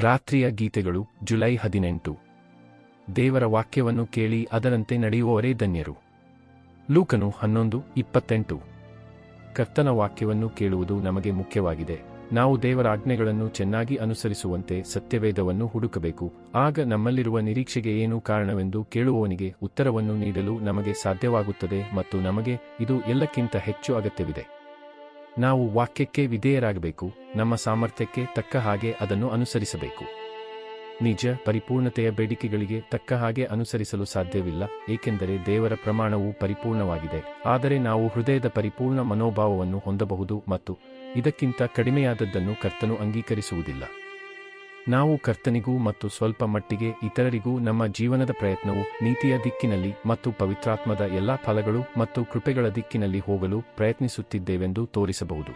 ರಾತ್ರಿಯ ಗೀತೆಗಳು, ಜುಲೈ ಹದಿನೆಂಟು. ದೇವರ ವಾಕ್ಯವನ್ನು ಕೇಳಿ ಅದರಂತೆ ನಡೆಯುವವರೇ ಧನ್ಯರು. ಲೂಕನು ಹನ್ನೊಂದು, ಇಪ್ಪತ್ತೆಂಟು. ಕರ್ತನ ವಾಕ್ಯವನ್ನು ಕೇಳುವುದು ನಮಗೆ ಮುಖ್ಯವಾಗಿದೆ. ನಾವು ದೇವರ ಆಜ್ಞೆಗಳನ್ನು ಚೆನ್ನಾಗಿ ಅನುಸರಿಸುವಂತೆ ಸತ್ಯವೇದವನ್ನು ಹುಡುಕಬೇಕು. ಆಗ ನಮ್ಮಲ್ಲಿರುವ ನಿರೀಕ್ಷೆಗೆ ಏನು ಕಾರಣವೆಂದು ಕೇಳುವವನಿಗೆ ಉತ್ತರವನ್ನು ನೀಡಲು ನಮಗೆ ಸಾಧ್ಯವಾಗುತ್ತದೆ ಮತ್ತು ನಮಗೆ ಇದು ಎಲ್ಲಕ್ಕಿಂತ ಹೆಚ್ಚು ಅಗತ್ಯವಿದೆ. ನಾವು ವಾಕ್ಯಕ್ಕೆ ವಿಧೇಯರಾಗಬೇಕು, ನಮ್ಮ ಸಾಮರ್ಥ್ಯಕ್ಕೆ ತಕ್ಕ ಹಾಗೆ ಅದನ್ನು ಅನುಸರಿಸಬೇಕು. ನಿಜ ಪರಿಪೂರ್ಣತೆಯ ಬೇಡಿಕೆಗಳಿಗೆ ತಕ್ಕ ಹಾಗೆ ಅನುಸರಿಸಲು ಸಾಧ್ಯವಿಲ್ಲ, ಏಕೆಂದರೆ ದೇವರ ಪ್ರಮಾಣವು ಪರಿಪೂರ್ಣವಾಗಿದೆ, ಆದರೆ ನಾವು ಹೃದಯದ ಪರಿಪೂರ್ಣ ಮನೋಭಾವವನ್ನು ಹೊಂದಬಹುದು ಮತ್ತು ಇದಕ್ಕಿಂತ ಕಡಿಮೆಯಾದದ್ದನ್ನು ಕರ್ತನು ಅಂಗೀಕರಿಸುವುದಿಲ್ಲ. ನಾವು ಕರ್ತನಿಗೂ ಮತ್ತು ಸ್ವಲ್ಪ ಮಟ್ಟಿಗೆ ಇತರರಿಗೂ ನಮ್ಮ ಜೀವನದ ಪ್ರಯತ್ನವು ನೀತಿಯ ದಿಕ್ಕಿನಲ್ಲಿ ಮತ್ತು ಪವಿತ್ರಾತ್ಮದ ಎಲ್ಲಾ ಫಲಗಳು ಮತ್ತು ಕೃಪೆಗಳ ದಿಕ್ಕಿನಲ್ಲಿ ಹೋಗಲು ಪ್ರಯತ್ನಿಸುತ್ತಿದ್ದೇವೆಂದು ತೋರಿಸಬಹುದು.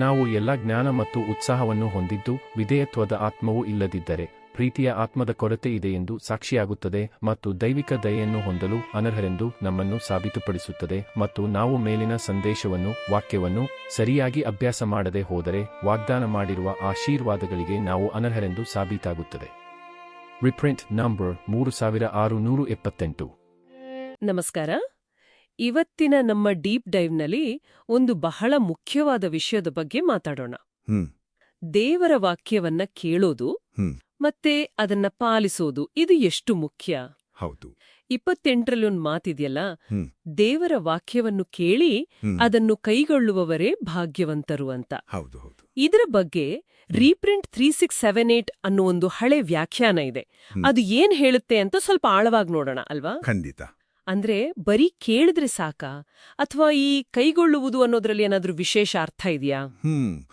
ನಾವು ಎಲ್ಲ ಜ್ಞಾನ ಮತ್ತು ಉತ್ಸಾಹವನ್ನು ಹೊಂದಿದ್ದು ವಿಧೇಯತ್ವದ ಆತ್ಮವೂ ಇಲ್ಲದಿದ್ದರೆ ಪ್ರೀತಿಯ ಆತ್ಮದ ಕೊರತೆ ಇದೆ ಎಂದು ಸಾಕ್ಷಿಯಾಗುತ್ತದೆ ಮತ್ತು ದೈವಿಕ ದಯೆಯನ್ನು ಹೊಂದಲು ಅನರ್ಹರೆಂದು ನಮ್ಮನ್ನು ಸಾಬೀತುಪಡಿಸುತ್ತದೆ ಮತ್ತು ನಾವು ಮೇಲಿನ ಸಂದೇಶವನ್ನು ವಾಕ್ಯವನ್ನು ಸರಿಯಾಗಿ ಅಭ್ಯಾಸ ಮಾಡದೆ ಹೋದರೆ ವಾಗ್ದಾನ ಮಾಡಿರುವ ಆಶೀರ್ವಾದಗಳಿಗೆ ನಾವು ಅನರ್ಹರೆಂದು ಸಾಬೀತಾಗುತ್ತದೆ. ರಿಪ್ರಿಂಟ್ ನಂಬರ್ ಮೂರು ಸಾವಿರ ಆರುನೂರು ಎಪ್ಪತ್ತೆಂಟು. ನಮಸ್ಕಾರ. ಇವತ್ತಿನ ನಮ್ಮ ಡೀಪ್ ಡೈವ್ನಲ್ಲಿ ಒಂದು ಬಹಳ ಮುಖ್ಯವಾದ ವಿಷಯದ ಬಗ್ಗೆ ಮಾತಾಡೋಣ. ದೇವರ ವಾಕ್ಯವನ್ನ ಕೇಳೋದು. ಮತ್ತೆ ಅದನ್ನ ಪಾಲಿಸೋದು ಇದು ಎಷ್ಟು ಮುಖ್ಯ? ಹೌದು. ಇಪ್ಪತ್ತೆಂಟರಲ್ಲಿ ಒಂದು ಮಾತಿದೆಯಲ್ಲ. ದೇವರ ವಾಕ್ಯವನ್ನು ಕೇಳಿ ಅದನ್ನು ಕೈಗೊಳ್ಳುವವರೇ ಭಾಗ್ಯವಂತರು ಅಂತ. ಹೌದು ಹೌದು. ಇದರ ಬಗ್ಗೆ reprint three six seven eight ಅನ್ನೋ ಒಂದು ಹಳೆ ವ್ಯಾಖ್ಯಾನ ಇದೆ. ಅದು ಏನ್ ಹೇಳುತ್ತೆ ಅಂತ ಸ್ವಲ್ಪ ಆಳವಾಗಿ ನೋಡೋಣ ಅಲ್ವಾ? ಖಂಡಿತ. ಅಂದ್ರೆ ಬರೀ ಕೇಳಿದ್ರೆ ಸಾಕಾ? ಅಥವಾ ಈ ಕೈಗೊಳ್ಳುವುದು ಅನ್ನೋದ್ರಲ್ಲಿ ಏನಾದ್ರೂ ವಿಶೇಷ ಅರ್ಥ ಇದೆಯಾ? ಹ್ಮ್.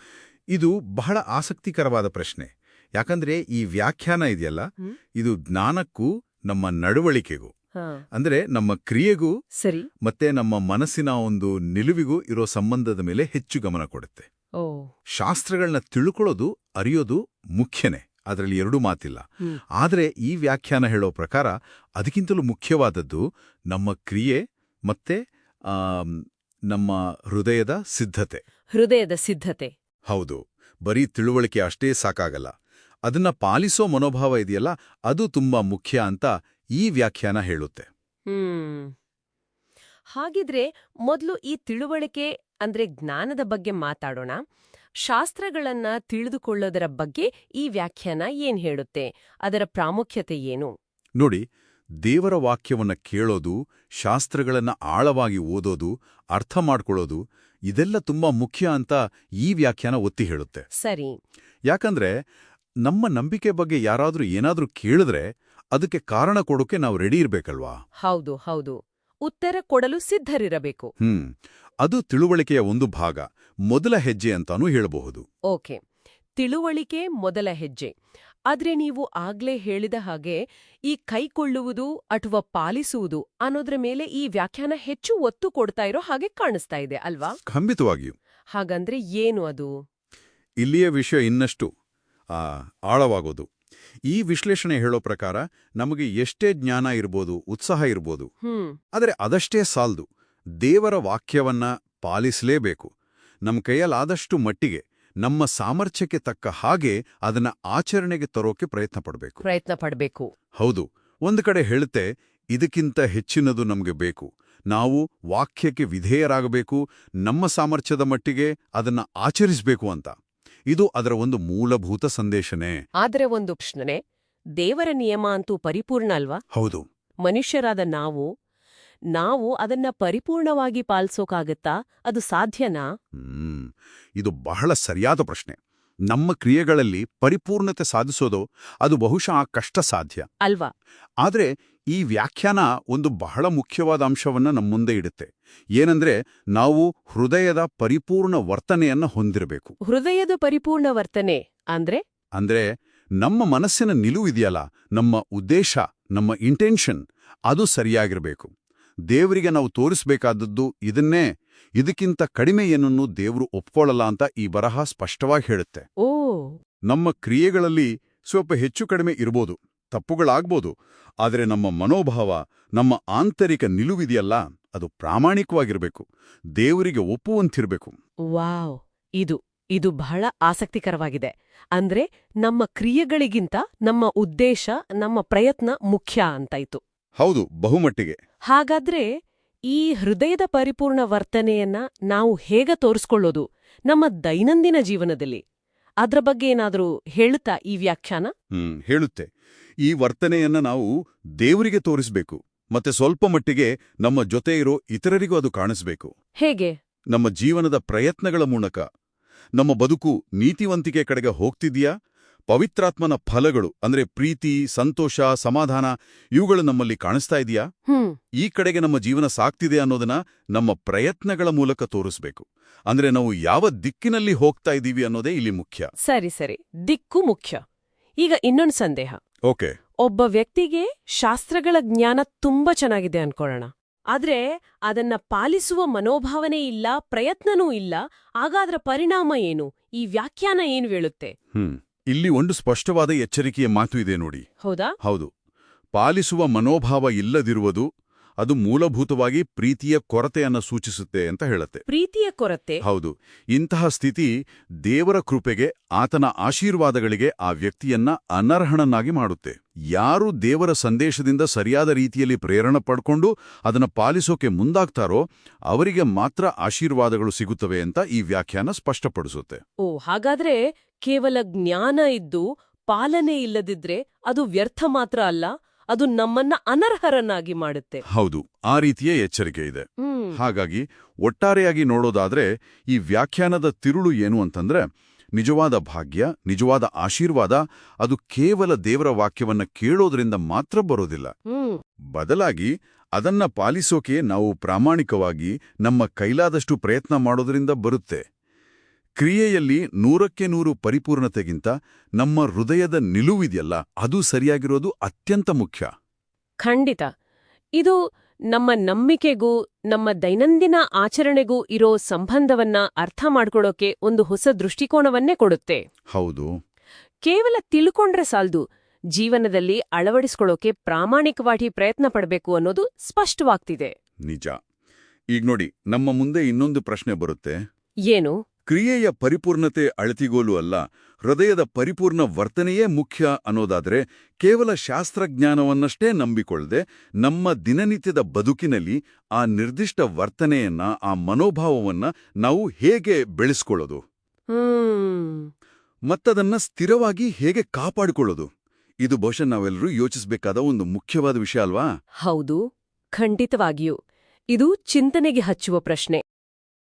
ಇದು ಬಹಳ ಆಸಕ್ತಿಕರವಾದ ಪ್ರಶ್ನೆ. ಯಾಕಂದ್ರೆ ಈ ವ್ಯಾಖ್ಯಾನ ಇದೆಯಲ್ಲ? ಇದು ಜ್ಞಾನಕ್ಕೂ ನಮ್ಮ ನಡವಳಿಕೆಗೂ ಅಂದ್ರೆ ನಮ್ಮ ಕ್ರಿಯೆಗೂ ಸರಿ. ಮತ್ತೆ ನಮ್ಮ ಮನಸ್ಸಿನ ಒಂದು ನಿಲುವಿಗೂ ಇರೋ ಸಂಬಂಧದ ಮೇಲೆ ಹೆಚ್ಚು ಗಮನ ಕೊಡುತ್ತೆ. ಶಾಸ್ತ್ರಗಳನ್ನ ತಿಳ್ಕೊಳ್ಳೋದು ಅರಿಯೋದು ಮುಖ್ಯನೇ ಅದರಲ್ಲಿ ಎರಡೂ ಮಾತಿಲ್ಲ. ಆದರೆ ಈ ವ್ಯಾಖ್ಯಾನ ಹೇಳೋ ಪ್ರಕಾರ ಅದಕ್ಕಿಂತಲೂ ಮುಖ್ಯವಾದದ್ದು ನಮ್ಮ ಕ್ರಿಯೆ ಮತ್ತೆ ನಮ್ಮ ಹೃದಯದ ಸಿದ್ಧತೆ. ಹೃದಯದ ಸಿದ್ಧತೆ. ಹೌದು. ಬರೀ ತಿಳುವಳಿಕೆ ಅಷ್ಟೇ ಸಾಕಾಗಲ್ಲ. ಅದನ್ನ ಪಾಲಿಸೋ ಮನೋಭಾವ ಇದೆಯಲ್ಲ ಅದು ತುಂಬಾ ಮುಖ್ಯ ಅಂತ ಈ ವ್ಯಾಖ್ಯಾನ ಹೇಳುತ್ತೆ. ಹ್ಮ್. ಹಾಗಿದ್ರೆ ಮೊದಲು ಈ ತಿಳುವಳಿಕೆ ಅಂದ್ರೆ ಜ್ಞಾನದ ಬಗ್ಗೆ ಮಾತಾಡೋಣ. ಶಾಸ್ತ್ರಗಳನ್ನ ತಿಳಿದುಕೊಳ್ಳೋದರ ಬಗ್ಗೆ ಈ ವ್ಯಾಖ್ಯಾನ ಏನ್ ಹೇಳುತ್ತೆ? ಅದರ ಪ್ರಾಮುಖ್ಯತೆ ಏನು? ನೋಡಿ ದೇವರ ವಾಕ್ಯವನ್ನ ಕೇಳೋದು ಶಾಸ್ತ್ರಗಳನ್ನ ಆಳವಾಗಿ ಓದೋದು ಅರ್ಥ ಮಾಡ್ಕೊಳ್ಳೋದು ಇದೆಲ್ಲ ತುಂಬಾ ಮುಖ್ಯ ಅಂತ ಈ ವ್ಯಾಖ್ಯಾನ ಒತ್ತಿ ಹೇಳುತ್ತೆ. ಸರಿ. ಯಾಕಂದ್ರೆ ನಮ್ಮ ನಂಬಿಕೆ ಬಗ್ಗೆ ಯಾರಾದ್ರೂ ಏನಾದ್ರೂ ಕೇಳಿದ್ರೆ ಅದಕ್ಕೆ ಕಾರಣ ಕೊಡೋಕೆ ನಾವು ರೆಡಿ ಇರ್ಬೇಕಲ್ವಾ? ಹೌದು ಹೌದು. ಉತ್ತರ ಕೊಡಲು ಸಿದ್ಧರಿರಬೇಕು. ಹ್ಮ್. ಅದು ತಿಳುವಳಿಕೆಯ ಒಂದು ಭಾಗ. ಮೊದಲ ಹೆಜ್ಜೆ ಅಂತಾನೂ ಹೇಳಬಹುದು. ಓಕೆ. ತಿಳುವಳಿಕೆ ಮೊದಲ ಹೆಜ್ಜೆ. ಆದ್ರೆ ನೀವು ಆಗ್ಲೇ ಹೇಳಿದ ಹಾಗೆ ಈ ಕೈಕೊಳ್ಳುವುದು ಅಥವಾ ಪಾಲಿಸುವುದು ಅನ್ನೋದ್ರ ಮೇಲೆ ಈ ವ್ಯಾಖ್ಯಾನ ಹೆಚ್ಚು ಒತ್ತು ಕೊಡ್ತಾ ಇರೋ ಹಾಗೆ ಕಾಣಿಸ್ತಾ ಇದೆ ಅಲ್ವಾ? ಖಂಡಿತವಾಗಿಯೂ. ಹಾಗಂದ್ರೆ ಏನು ಅದು? ಇಲ್ಲಿಯ ವಿಷಯ ಇನ್ನಷ್ಟು. ಆಳವಾಗೋದು. ಈ ವಿಶ್ಲೇಷಣೆ ಹೇಳೋ ಪ್ರಕಾರ ನಮಗೆ ಎಷ್ಟೇ ಜ್ಞಾನ ಇರ್ಬೋದು ಉತ್ಸಾಹ ಇರ್ಬೋದು ಆದರೆ ಅದಷ್ಟೇ ಸಾಲ್ದು. ದೇವರ ವಾಕ್ಯವನ್ನ ಪಾಲಿಸಲೇಬೇಕು. ನಮ್ಮ ಕೈಯಲ್ಲಾದಷ್ಟು ಮಟ್ಟಿಗೆ ನಮ್ಮ ಸಾಮರ್ಥ್ಯಕ್ಕೆ ತಕ್ಕ ಹಾಗೆ ಅದನ್ನ ಆಚರಣೆಗೆ ತರೋಕೆ ಪ್ರಯತ್ನ ಪಡಬೇಕು. ಪ್ರಯತ್ನ ಪಡಬೇಕು. ಹೌದು. ಒಂದು ಕಡೆ ಹೇಳುತ್ತೆ ಇದಕ್ಕಿಂತ ಹೆಚ್ಚಿನದು ನಮಗೆ ಬೇಕು. ನಾವು ವಾಕ್ಯಕ್ಕೆ ವಿಧೇಯರಾಗಬೇಕು ನಮ್ಮ ಸಾಮರ್ಥ್ಯದ ಮಟ್ಟಿಗೆ ಅದನ್ನ ಆಚರಿಸಬೇಕು ಅಂತ. ಇದು ಅದರ ಒಂದು ಮೂಲಭೂತ ಸಂದೇಶನೇ. ಆದರೆ ಒಂದು ಪ್ರಶ್ನೆ ದೇವರ ನಿಯಮ ಅಂತೂ ಪರಿಪೂರ್ಣ ಅಲ್ವಾ? ಹೌದು. ಮನುಷ್ಯರಾದ ನಾವು ನಾವು ಅದನ್ನ ಪರಿಪೂರ್ಣವಾಗಿ ಪಾಲಿಸೋಕಾಗತ್ತಾ? ಅದು ಸಾಧ್ಯನಾ? ಹ್ಮ್ ಇದು ಬಹಳ ಸರಿಯಾದ ಪ್ರಶ್ನೆ. ನಮ್ಮ ಕ್ರಿಯೆಗಳಲ್ಲಿ ಪರಿಪೂರ್ಣತೆ ಸಾಧಿಸೋದು ಅದು ಬಹುಶಃ ಕಷ್ಟ ಸಾಧ್ಯ ಅಲ್ವಾ? ಆದರೆ ಈ ವ್ಯಾಖ್ಯಾನ ಒಂದು ಬಹಳ ಮುಖ್ಯವಾದ ಅಂಶವನ್ನ ನಮ್ಮ ಮುಂದೆ ಇಡುತ್ತೆ. ಏನಂದ್ರೆ ನಾವು ಹೃದಯದ ಪರಿಪೂರ್ಣ ವರ್ತನೆಯನ್ನ ಹೊಂದಿರಬೇಕು. ಹೃದಯದ ಪರಿಪೂರ್ಣ ವರ್ತನೆ ಅಂದ್ರೆ? ಅಂದ್ರೆ ನಮ್ಮ ಮನಸ್ಸಿನ ನಿಲುವಿದೆಯಲ್ಲ ನಮ್ಮ ಉದ್ದೇಶ ನಮ್ಮ ಇಂಟೆನ್ಷನ್ ಅದು ಸರಿಯಾಗಿರಬೇಕು. ದೇವರಿಗೆ ನಾವು ತೋರಿಸಬೇಕಾದದ್ದು ಇದನ್ನೇ ಇದಕ್ಕಿಂತ ಕಡಿಮೆ ಏನನ್ನು ದೇವರು ಒಪ್ಕೊಳ್ಳಲ್ಲ ಅಂತ ಈ ಬರಹ ಸ್ಪಷ್ಟವಾಗಿ ಹೇಳುತ್ತೆ. ಓ. ನಮ್ಮ ಕ್ರಿಯೆಗಳಲ್ಲಿ ಸ್ವಲ್ಪ ಹೆಚ್ಚು ಕಡಿಮೆ ಇರ್ಬೋದು ತಪ್ಪುಗಳಾಗ್ಬೋದು ಆದರೆ ನಮ್ಮ ಮನೋಭಾವ ನಮ್ಮ ಆಂತರಿಕ ನಿಲುವಿದೆಯಲ್ಲ ಅದು ಪ್ರಾಮಾಣಿಕವಾಗಿರಬೇಕು ದೇವರಿಗೆ ಒಪ್ಪುವಂತಿರಬೇಕು. ವಾವ್. ಇದು ಇದು ಬಹಳ ಆಸಕ್ತಿಕರವಾಗಿದೆ. ಅಂದ್ರೆ ನಮ್ಮ ಕ್ರಿಯೆಗಳಿಗಿಂತ ನಮ್ಮ ಉದ್ದೇಶ ನಮ್ಮ ಪ್ರಯತ್ನ ಮುಖ್ಯ ಅಂತಾಯ್ತು. ಹೌದು ಬಹುಮಟ್ಟಿಗೆ. ಹಾಗಾದ್ರೆ ಈ ಹೃದಯದ ಪರಿಪೂರ್ಣ ವರ್ತನೆಯನ್ನ ನಾವು ಹೇಗೆ ತೋರಿಸ್ಕೊಳ್ಳೋದು ನಮ್ಮ ದೈನಂದಿನ ಜೀವನದಲ್ಲಿ? ಅದ್ರ ಬಗ್ಗೆ ಏನಾದರೂ ಹೇಳುತ್ತಾ ಈ ವ್ಯಾಖ್ಯಾನ? ಹ್ಮ್ ಹೇಳುತ್ತೆ. ಈ ವರ್ತನೆಯನ್ನ ನಾವು ದೇವರಿಗೆ ತೋರಿಸ್ಬೇಕು ಮತ್ತೆ ಸ್ವಲ್ಪ ಮಟ್ಟಿಗೆ ನಮ್ಮ ಜೊತೆ ಇರೋ ಇತರರಿಗೂ ಅದು ಕಾಣಿಸ್ಬೇಕು. ಹೇಗೆ? ನಮ್ಮ ಜೀವನದ ಪ್ರಯತ್ನಗಳ ಮೂಲಕ. ನಮ್ಮ ಬದುಕು ನೀತಿವಂತಿಕೆ ಕಡೆಗೆ ಹೋಗ್ತಿದ್ಯಾ ಪವಿತ್ರಾತ್ಮನ ಫಲಗಳು ಅಂದ್ರೆ ಪ್ರೀತಿ ಸಂತೋಷ ಸಮಾಧಾನ ಇವುಗಳು ನಮ್ಮಲ್ಲಿ ಕಾಣಿಸ್ತಾ ಇದೆಯಾ? ಈ ಕಡೆಗೆ ನಮ್ಮ ಜೀವನ ಸಾಕ್ತಿದೆ ಅನ್ನೋದನ್ನ ನಮ್ಮ ಪ್ರಯತ್ನಗಳ ಮೂಲಕ ತೋರಿಸ್ಬೇಕು. ಅಂದ್ರೆ ನಾವು ಯಾವ ದಿಕ್ಕಿನಲ್ಲಿ ಹೋಗ್ತಾ ಇದ್ದೀವಿ ಅನ್ನೋದೇ ಇಲ್ಲಿ ಮುಖ್ಯ. ಸರಿ ಸರಿ. ದಿಕ್ಕು ಮುಖ್ಯ. ಈಗ ಇನ್ನೊಂದು ಸಂದೇಹ. ಓಕೆ. ಒಬ್ಬ ವ್ಯಕ್ತಿಗೆ ಶಾಸ್ತ್ರಗಳ ಜ್ಞಾನ ತುಂಬಾ ಚೆನ್ನಾಗಿದೆ ಅನ್ಕೊಳ್ಳೋಣ. ಆದ್ರೆ ಅದನ್ನ ಪಾಲಿಸುವ ಮನೋಭಾವನೆ ಇಲ್ಲ ಪ್ರಯತ್ನನೂ ಇಲ್ಲ ಆಗ ಪರಿಣಾಮ ಏನು? ಈ ವ್ಯಾಖ್ಯಾನ ಏನು ಹೇಳುತ್ತೆ? ಹ್ಮ್. ಇಲ್ಲಿ ಒಂದು ಸ್ಪಷ್ಟವಾದ ಎಚ್ಚರಿಕೆಯ ಮಾತು ಇದೆ ನೋಡಿ. ಹೌದಾ? ಹೌದು. ಪಾಲಿಸುವ ಮನೋಭಾವ ಇಲ್ಲದಿರುವುದು ಅದು ಮೂಲಭೂತವಾಗಿ ಪ್ರೀತಿಯ ಕೊರತೆಯನ್ನ ಸೂಚಿಸುತ್ತೆ ಅಂತ ಹೇಳುತ್ತೆ. ಪ್ರೀತಿಯ ಕೊರತೆ? ಹೌದು. ಇಂತಹ ಸ್ಥಿತಿ ದೇವರ ಕೃಪೆಗೆ ಆತನ ಆಶೀರ್ವಾದಗಳಿಗೆ ಆ ವ್ಯಕ್ತಿಯನ್ನ ಅನರ್ಹಣನ್ನಾಗಿ ಮಾಡುತ್ತೆ. ಯಾರು ದೇವರ ಸಂದೇಶದಿಂದ ಸರಿಯಾದ ರೀತಿಯಲ್ಲಿ ಪ್ರೇರಣೆ ಪಡ್ಕೊಂಡು ಅದನ್ನು ಪಾಲಿಸೋಕೆ ಮುಂದಾಗ್ತಾರೋ ಅವರಿಗೆ ಮಾತ್ರ ಆಶೀರ್ವಾದಗಳು ಸಿಗುತ್ತವೆ ಅಂತ ಈ ವ್ಯಾಖ್ಯಾನ ಸ್ಪಷ್ಟಪಡಿಸುತ್ತೆ. ಓ ಹಾಗಾದ್ರೆ ಕೇವಲ ಜ್ಞಾನ ಇದ್ದು ಪಾಲನೆ ಇಲ್ಲದಿದ್ರೆ ಅದು ವ್ಯರ್ಥ ಮಾತ್ರ ಅಲ್ಲ ಅದು ನಮ್ಮನ್ನ ಅನರ್ಹರನ್ನಾಗಿ ಮಾಡುತ್ತೆ. ಹೌದು ಆ ರೀತಿಯ ಎಚ್ಚರಿಕೆ ಇದೆ. ಹಾಗಾಗಿ ಒಟ್ಟಾರೆಯಾಗಿ ನೋಡೋದಾದ್ರೆ ಈ ವ್ಯಾಖ್ಯಾನದ ತಿರುಳು ಏನು ಅಂತಂದ್ರೆ ನಿಜವಾದ ಭಾಗ್ಯ ನಿಜವಾದ ಆಶೀರ್ವಾದ ಅದು ಕೇವಲ ದೇವರ ವಾಕ್ಯವನ್ನ ಕೇಳೋದ್ರಿಂದ ಮಾತ್ರ ಬರೋದಿಲ್ಲ. ಬದಲಾಗಿ ಅದನ್ನ ಪಾಲಿಸೋಕೆ ನಾವು ಪ್ರಾಮಾಣಿಕವಾಗಿ ನಮ್ಮ ಕೈಲಾದಷ್ಟು ಪ್ರಯತ್ನ ಮಾಡೋದ್ರಿಂದ ಬರುತ್ತೆ. ಕ್ರಿಯೆಯಲ್ಲಿ ನೂರಕ್ಕೆ ನೂರು ಪರಿಪೂರ್ಣತೆಗಿಂತ ನಮ್ಮ ಹೃದಯದ ನಿಲುವಿದೆಯಲ್ಲ ಅದು ಸರಿಯಾಗಿರೋದು ಅತ್ಯಂತ ಮುಖ್ಯ. ಖಂಡಿತ. ಇದು ನಮ್ಮ ನಂಬಿಕೆಗೂ ನಮ್ಮ ದೈನಂದಿನ ಆಚರಣೆಗೂ ಇರೋ ಸಂಬಂಧವನ್ನ ಅರ್ಥ ಮಾಡ್ಕೊಳ್ಳೋಕೆ ಒಂದು ಹೊಸ ದೃಷ್ಟಿಕೋನವನ್ನೇ ಕೊಡುತ್ತೆ. ಹೌದು. ಕೇವಲ ತಿಳ್ಕೊಂಡ್ರೆ ಸಾಲ್ದು ಜೀವನದಲ್ಲಿ ಅಳವಡಿಸ್ಕೊಳ್ಳೋಕೆ ಪ್ರಾಮಾಣಿಕವಾಗಿ ಪ್ರಯತ್ನ ಪಡಬೇಕು ಅನ್ನೋದು ಸ್ಪಷ್ಟವಾಗ್ತಿದೆ. ನಿಜ. ಈಗ ನೋಡಿ ನಮ್ಮ ಮುಂದೆ ಇನ್ನೊಂದು ಪ್ರಶ್ನೆ ಬರುತ್ತೆ. ಏನು? ಕ್ರಿಯೆಯ ಪರಿಪೂರ್ಣತೆ ಅಳತಿಗೋಲು ಅಲ್ಲ ಹೃದಯದ ಪರಿಪೂರ್ಣ ವರ್ತನೆಯೇ ಮುಖ್ಯ ಅನ್ನೋದಾದ್ರೆ ಕೇವಲ ಶಾಸ್ತ್ರಜ್ಞಾನವನ್ನಷ್ಟೇ ನಂಬಿಕೊಳ್ಳದೆ ನಮ್ಮ ದಿನನಿತ್ಯದ ಬದುಕಿನಲ್ಲಿ ಆ ನಿರ್ದಿಷ್ಟ ವರ್ತನೆಯನ್ನ ಆ ಮನೋಭಾವವನ್ನ ನಾವು ಹೇಗೆ ಬೆಳೆಸ್ಕೊಳ್ಳೋದು? ಮತ್ತದನ್ನ ಸ್ಥಿರವಾಗಿ ಹೇಗೆ ಕಾಪಾಡಿಕೊಳ್ಳೋದು? ಇದು ಬಹುಶಃ ನಾವೆಲ್ಲರೂ ಯೋಚಿಸಬೇಕಾದ ಒಂದು ಮುಖ್ಯವಾದ ವಿಷಯ ಅಲ್ವಾ? ಹೌದು ಖಂಡಿತವಾಗಿಯೂ. ಇದು ಚಿಂತನೆಗೆ ಹಚ್ಚುವ ಪ್ರಶ್ನೆ.